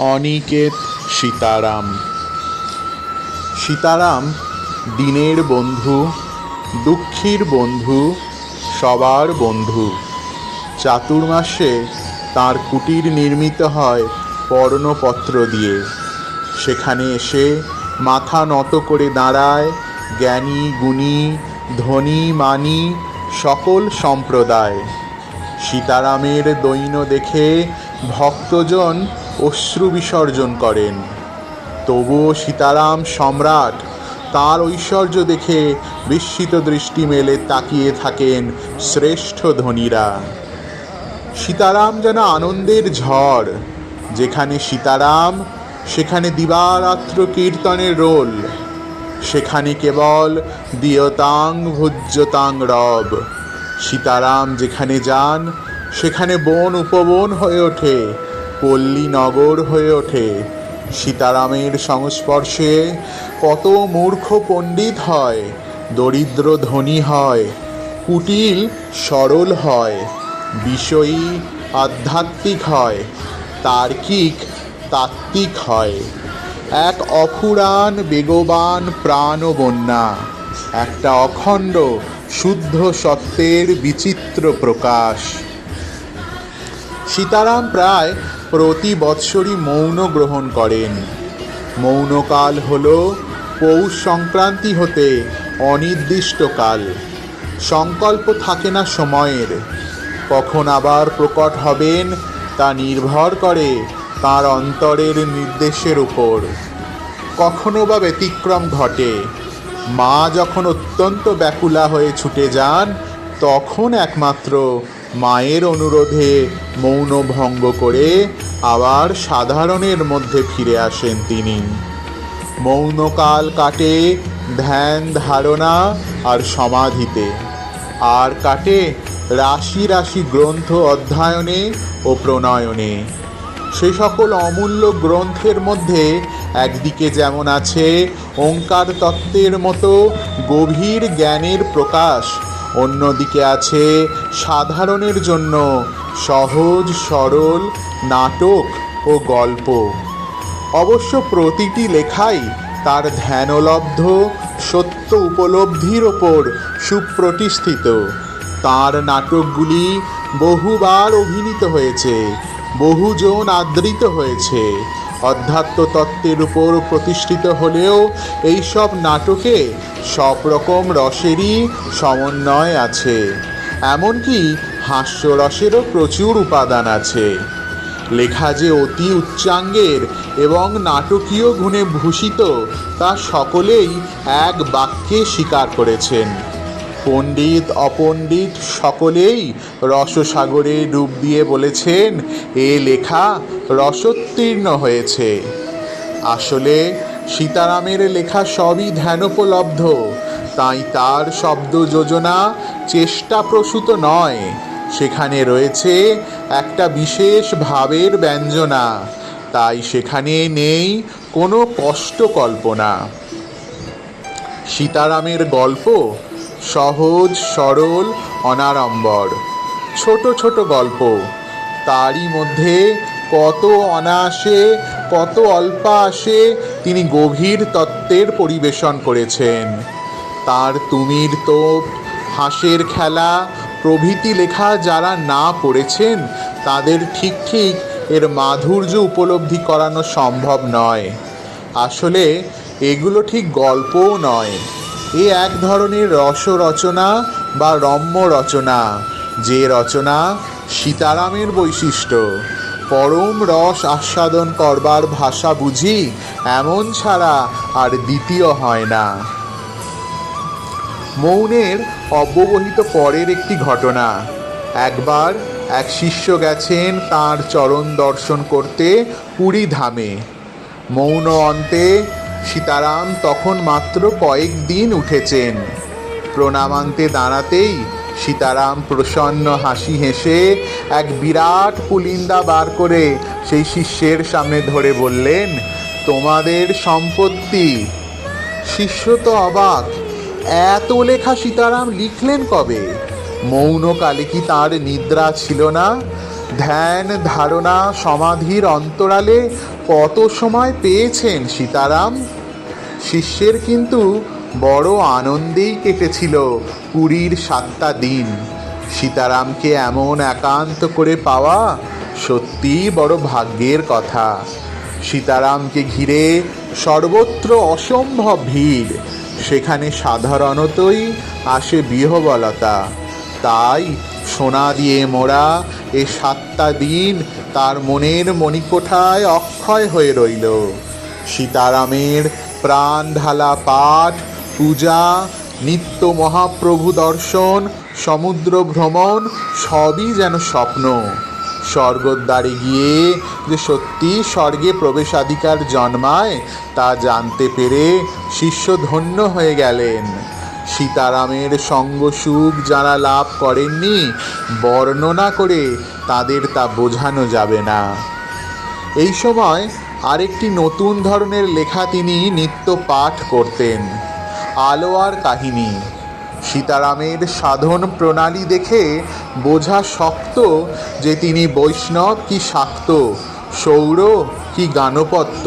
অনিকেত সীতারাম। সীতারাম দিনের বন্ধু, দুঃখীর বন্ধু, সবার বন্ধু। চাতুর্মাসে তার কুটির নির্মিত হয় পর্ণপত্র দিয়ে। সেখানে এসে মাথা নত করে দাঁড়ায় জ্ঞানী, গুণী, ধনী, মানি, সকল সম্প্রদায়। সীতারামের দৈন্য দেখে ভক্তজন অশ্রু বিসর্জন করেন। তবুও সীতারাম সম্রাট, তার ঐশ্বর্য দেখে বিস্মিত দৃষ্টি মেলে তাকিয়ে থাকেন শ্রেষ্ঠ ধনীরা। সীতারাম যেন আনন্দের ঝড়, যেখানে সীতারাম, সেখানে দিবারাত্র কীর্তনের রোল, সেখানে কেবল দিয়তাং ভুজ্যতাং রব। সীতারাম যেখানে যান, সেখানে বন উপবন হয়ে ওঠে পল্লী নগর হয়ে ওঠে। সীতারামের সংস্পর্শে কত মূর্খ পণ্ডিত হয়, দরিদ্র ধনী হয়, কুটিল সরল হয়, বিষয়ী আধ্যাত্মিক হয়, তার্কিক তাত্ত্বিক হয়। এক অফুরান বেগবান প্রাণ বন্যা একটা অখণ্ড শুদ্ধ সত্যের বিচিত্র প্রকাশ। সীতারাম প্রায় প্রতি বৎসরই মৌন গ্রহণ করেন। মৌনকাল হল পৌষ সংক্রান্তি হতে অনির্দিষ্টকাল। সংকল্প থাকে না সময়ের। কখন আবার প্রকট হবেন তা নির্ভর করে তার অন্তরের নির্দেশের উপর। কখনো বা ব্যতিক্রম ঘটে। মা যখন অত্যন্ত ব্যাকুলা হয়ে ছুটে যান, তখন একমাত্র মায়ের অনুরোধে মৌন ভঙ্গ করে আবার সাধারণের মধ্যে ফিরে আসেন তিনি। মৌনকাল কাটে ধ্যান ধারণা আর সমাধিতে। আর কাটে রাশি রাশি গ্রন্থ অধ্যয়নে ও প্রণয়নে। সে সকল অমূল্য গ্রন্থের মধ্যে একদিকে যেমন আছে ওঙ্কার তত্ত্বের মতো গভীর জ্ঞানের প্রকাশ অন্যদিকে আছে সাধারণের জন্য সহজ, সরল, নাটক ও গল্প। অবশ্য প্রতিটি লেখাই তার ধ্যানলব্ধ, সত্য উপলব্ধির ওপর সুপ্রতিষ্ঠিত। তার নাটকগুলি বহুবার অভিনীত হয়েছে, বহুজন আদৃত হয়েছে। অধ্যাত্ম তত্ত্বের উপর প্রতিষ্ঠিত হলেও এইসব নাটকে সব রকম রসেরই সমন্বয় আছে। এমনকি হাস্যরসেরও প্রচুর উপাদান আছে। লেখা যে অতি উচ্চাঙ্গের এবং নাটকীয় গুণে ভূষিত তা সকলেই এক বাক্যে স্বীকার করেছেন। পণ্ডিত, অপণ্ডিত সকলেই রসসাগরে ডুব দিয়ে বলেছেন, এ লেখা রসোত্তীর্ণ হয়েছে। আসলে সীতারামের লেখা সবই ধ্যানোপলব্ধ। তাই তার শব্দ যোজনা চেষ্টাপ্রসূত নয়। সেখানে রয়েছে একটা বিশেষ ভাবের ব্যঞ্জনা। তাই সেখানে নেই কোনো কষ্ট কল্পনা। সীতারামের গল্প সহজ, সরল, অনাড়ম্বর। ছোট ছোট গল্প। তারই মধ্যে কত অনায়াসে, কত অল্পায়াসে তিনি গভীর তত্ত্বের পরিবেশন করেছেন। তার তুমির তোপ, হাঁসের খেলা, প্রভৃতি লেখা যারা না পড়েছেন, তাদের ঠিক ঠিক এর মাধুর্য উপলব্ধি করানো সম্ভব নয়। আসলে এগুলো ঠিক গল্পও নয়। এ এক ধরনের রস রচনা বা রম্য রচনা, যে রচনা সীতারামের বৈশিষ্ট্য। পরম রস আস্বাদন করবার ভাষা বুঝি এমন ছাড়া আর দ্বিতীয় হয় না। মৌনের অব্যবহিত পরের একটি ঘটনা, একবার এক শিষ্য গেছেন তার চরণ দর্শন করতে পুরী ধামে। মৌন অন্তে সীতারাম তখন মাত্র কয়েক দিন উঠেছেন। প্রণামান্তে দাঁড়াতেই সীতারাম প্রসন্ন হাসি হেসে এক বিরাট পুলিন্দা বার করে সেই শিষ্যের সামনে ধরে বললেন, তোমাদের সম্পত্তি। শিষ্য তো অবাক, এত লেখা সীতারাম লিখলেন কবে? মৌনকালে কি তার নিদ্রা ছিল না? ধ্যান, ধারণা, সমাধির অন্তরালে কত সময় পেয়েছেন সীতারাম? শিষ্যের কিন্তু বড় আনন্দেই কেটেছিল পুরীর সাতটা দিন। সীতারামকে এমন একান্ত করে পাওয়া সত্যিই বড় ভাগ্যের কথা। সীতারামকে ঘিরে সর্বত্র অসম্ভব ভিড়। সেখানে সাধারণতই আসে বিহবলতা। তাই সোনা দিয়ে মোড়া এ সাতটা দিন তার মনের মণিকোঠায় অক্ষয় হয়ে রইল। সীতারামের প্রাণ ঢালা পাঠ, পূজা, নিত্য মহাপ্রভু দর্শন, সমুদ্র ভ্রমণ, সবই যেন স্বপ্ন। স্বর্গদ্বারে গিয়ে যে সত্যি স্বর্গে প্রবেশাধিকার জন্মায়, তা জানতে পেরে শিষ্য ধন্য হয়ে গেলেন। সীতারামের সঙ্গ সুখ যারা লাভ করেননি, বর্ণনা করে তাদের তা বোঝানো যাবে না। এই সময় আরেকটি নতুন ধরনের লেখা তিনি নিত্য পাঠ করতেন, আলোয়ার কাহিনী। সীতারামের সাধন প্রণালী দেখে বোঝা শক্ত যে তিনি বৈষ্ণব কি শাক্ত, সৌর কি গানপত্য,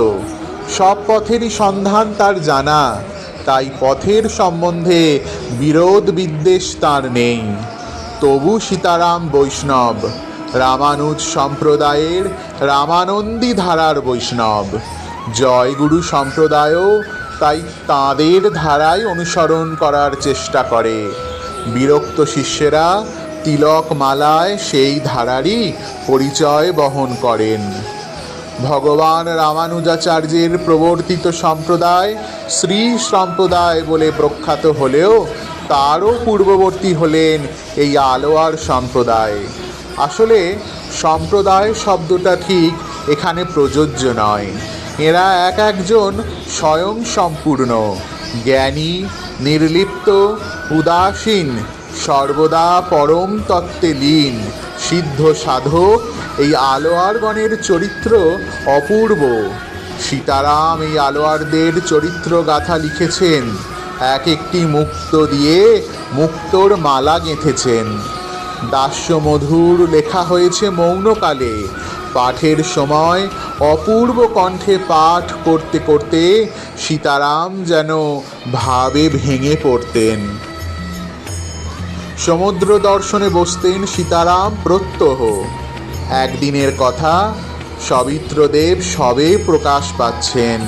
সব পথেরই সন্ধান তার জানা। তাই পথের সম্বন্ধে বিরোধ বিদ্বেষ তার নেই। তবু সীতারাম বৈষ্ণব, রামানুজ সম্প্রদায়ের রামানন্দী ধারার বৈষ্ণব। জয়গুরু সম্প্রদায়ও তাই তাঁদের ধারায় অনুসরণ করার চেষ্টা করে। বিরক্ত শিষ্যেরা তিলক মালায় সেই ধারারই পরিচয় বহন করেন। ভগবান রামানুজাচার্যের প্রবর্তিত সম্প্রদায়, শ্রী সম্প্রদায় বলে প্রখ্যাত হলেও তারও পূর্ববর্তী হলেন এই আলোয়ার সম্প্রদায়। আসলে সম্প্রদায় শব্দটা ঠিক এখানে প্রযোজ্য নয়। এরা এক একজন স্বয়ং সম্পূর্ণ, জ্ঞানী, নির্লিপ্ত, উদাসীন, সর্বদা পরম তত্ত্বে লীন সিদ্ধ সাধক এই আলোয়ারগণের চরিত্র অপূর্ব। সীতারাম এই আলোয়ারদের চরিত্র গাথা লিখেছেন, এক একটি মুক্ত দিয়ে মুক্তোর মালা গেঁথেছেন। দাস্যমধুর লেখা হয়েছে মৌনকালে, পাঠের সময় অপূর্ব কণ্ঠে পাঠ করতে করতে সীতারাম যেন ভাবে ভেঙে পড়তেন। সমুদ্র দর্শনে বসতেন সীতারাম প্রত্যহ। একদিনের কথা সবিত্রদেব সবে প্রকাশ পাচ্ছেন।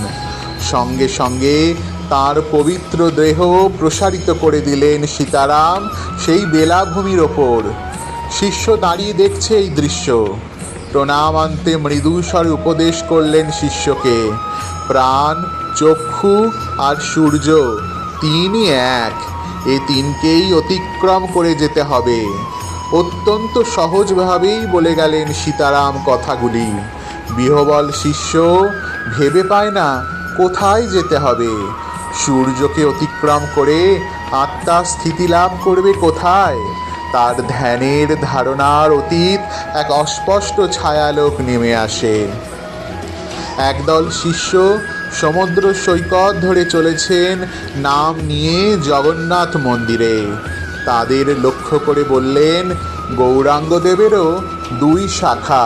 সঙ্গে সঙ্গে তার পবিত্র দেহ প্রসারিত করে দিলেন সীতারাম সেই বেলাভূমির ওপর। শিষ্য দাঁড়িয়ে দেখছে এই দৃশ্য। প্রণামান্তে মৃদুস্বরে উপদেশ করলেন শিষ্যকে, প্রাণ, চক্ষু আর সূর্য তিনই এক। এ তিনকেই অতিক্রম করে যেতে হবে। অত্যন্ত সহজভাবেই বলে গেলেন সীতারাম কথাগুলি। বিহবল শিষ্য ভেবে পায় না কোথায় যেতে হবে। সূর্যকে অতিক্রম করে আত্মা স্থিতি লাভ করবে কোথায়? তার ধ্যানের ধারণার অতীত এক অস্পষ্ট ছায়ালোক নেমে আসে। একদল শিষ্য সমুদ্র সৈকত ধরে চলেছেন নাম নিয়ে জগন্নাথ মন্দিরে। তাদের লক্ষ্য করে বললেন গৌরাঙ্গদেবেরও দুই শাখা।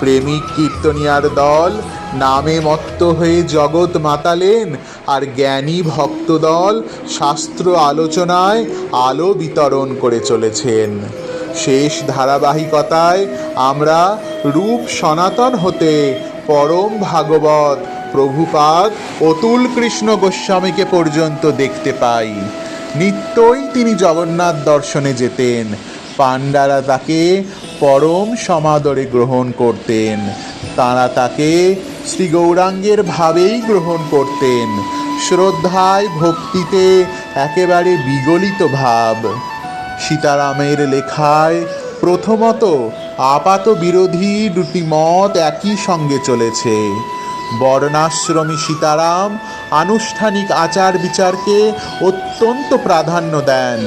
প্রেমিক কীর্তনিয়ার দল, নামে মত্ত হয়ে জগৎ মাতালেন, আর জ্ঞানী ভক্ত দল শাস্ত্র আলোচনায় আলো বিতরণ করে চলেছেন। শেষ ধারাবাহিকতায় আমরা রূপ সনাতন হতে পরম ভাগবত প্রভুপাদ অতুল কৃষ্ণ গোস্বামীকে পর্যন্ত দেখতে পাই। নিত্যই তিনি জগন্নাথ দর্শনে যেতেন। পাণ্ডারা তাকে পরম সমাদরে গ্রহণ করতেন। তাঁরা তাকে শ্রী গৌরাঙ্গের ভাবেই গ্রহণ করতেন। শ্রদ্ধায়, ভক্তিতে একেবারে বিগলিত ভাব। সীতারামের লেখায় প্রথমত আপাত বিরোধী দুটি মত একই সঙ্গে চলেছে। বর্ণাশ্রমী সীতারাম আনুষ্ঠানিক আচার বিচারকে অত্যন্ত প্রাধান্য দেন।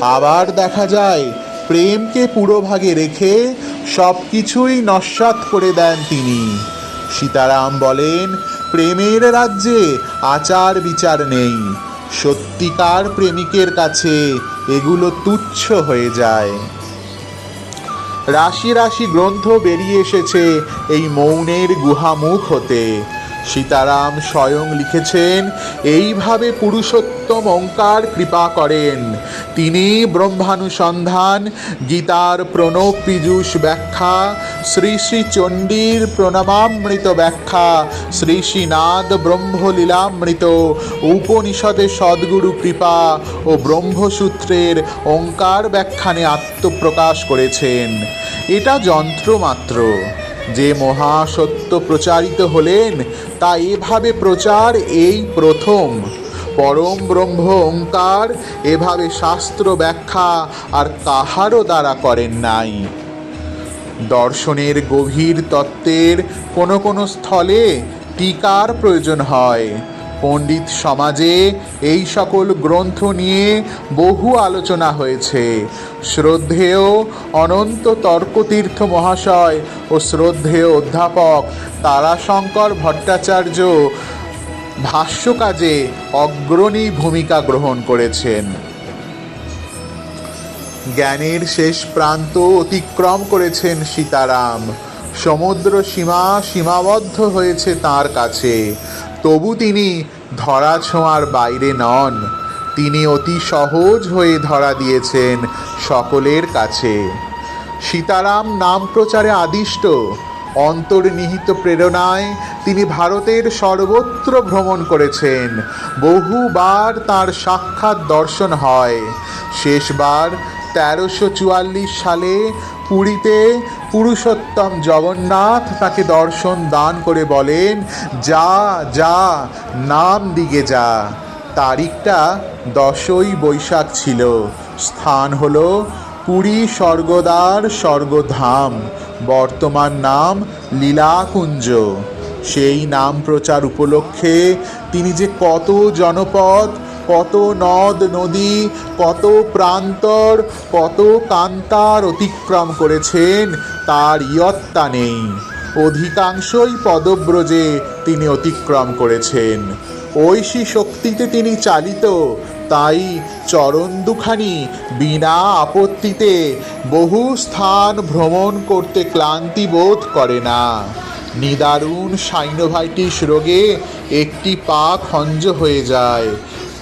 আবার দেখা যায়, প্রেমকে পুরোভাগে রেখে সব কিছুই নস্বাত করে দেন তিনি। সীতারাম বলেন, প্রেমের রাজ্যে আচার বিচার নেই। সত্যিকার প্রেমিকের কাছে এগুলো তুচ্ছ হয়ে যায়। রাশি রাশি গ্রন্থ বেরিয়ে এসেছে এই মৌনের গুহামুখ হতে। সীতারাম স্বয়ং লিখেছেন, এইভাবে পুরুষোত্তম অঙ্কার কৃপা করেন। তিনি ব্রহ্মানুসন্ধান, গীতার প্রণব পীযূষ ব্যাখ্যা, শ্রী শ্রী চণ্ডীর প্রণমামৃত ব্যাখ্যা, শ্রী শ্রীনাথ ব্রহ্মলীলামৃত, উপনিষদে সদ্গুরু কৃপা ও ব্রহ্মসূত্রের অঙ্কার ব্যাখ্যানে আত্মপ্রকাশ করেছেন। এটা যন্ত্র মাত্র যে মহাসত্য প্রচারিত হলেন, তা এভাবে প্রচার এই প্রথম। পরম ব্রহ্ম ওঙ্কার এভাবে শাস্ত্র ব্যাখ্যা আর কাহারও দ্বারা করেন নাই। দর্শনের গভীর তত্ত্বের কোনো কোনো স্থলে টিকার প্রয়োজন হয়। পণ্ডিত সমাজে এই সকল গ্রন্থ নিয়ে বহু আলোচনা হয়েছে। শ্রদ্ধেয় অনন্ত তর্কতীর্থ মহাশয় ও শ্রদ্ধেয় অধ্যাপক তারাশঙ্কর ভট্টাচার্য ভাষ্য কাজে অগ্রণী ভূমিকা গ্রহণ করেছেন। জ্ঞানের শেষ প্রান্ত অতিক্রম করেছেন সীতারাম। সমুদ্র সীমা সীমাবদ্ধ হয়েছে তার কাছে। তবু তিনি ধরা ছোঁয়ার বাইরে নন। তিনি অতি সহজ হয়ে ধরা দিয়েছেন সকলের কাছে। সীতারাম নাম প্রচারে আদিষ্ট। অন্তর্নিহিত প্রেরণায় তিনি ভারতের সর্বত্র ভ্রমণ করেছেন। বহুবার তার সাক্ষাৎ দর্শন হয়। শেষবার তেরোশো চুয়াল্লিশ সালে পুরীতে পুরুষোত্তম জগন্নাথ তাকে দর্শন দান করে বলেন, যা যা, নাম দিকে যা। তারিখটা দশই বৈশাখ ছিল। স্থান হলো পুরী স্বর্গদ্বার স্বর্গধাম। বর্তমান নাম লীলাকুঞ্জ। সেই নাম প্রচার উপলক্ষে তিনি যে কত জনপদ কত নদ নদী, কত প্রান্তর, কত কান্তার অতিক্রম করেছেন, তার ইয়ত্তা নেই। অধিকাংশই পদব্রজে তিনি অতিক্রম করেছেন। ঐশী শক্তিতে তিনি চালিত, তাই চরণ দুখানি বিনা আপত্তিতে বহু স্থান ভ্রমণ করতে ক্লান্তি বোধ করে না। নিদারুণ সাইনোভাইটিস রোগে একটি পা খঞ্জ হয়ে যায়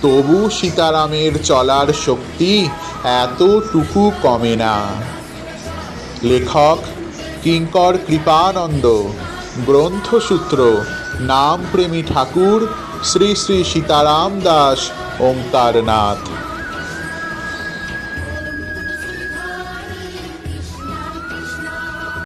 তবু সীতারামের চলার শক্তি এতটুকু কমে না। লেখক কিঙ্কর কৃপানন্দ, গ্রন্থসূত্র নাম প্রেমী ঠাকুর, শ্রী শ্রী সীতারাম দাস, ওঙ্কারনাথ।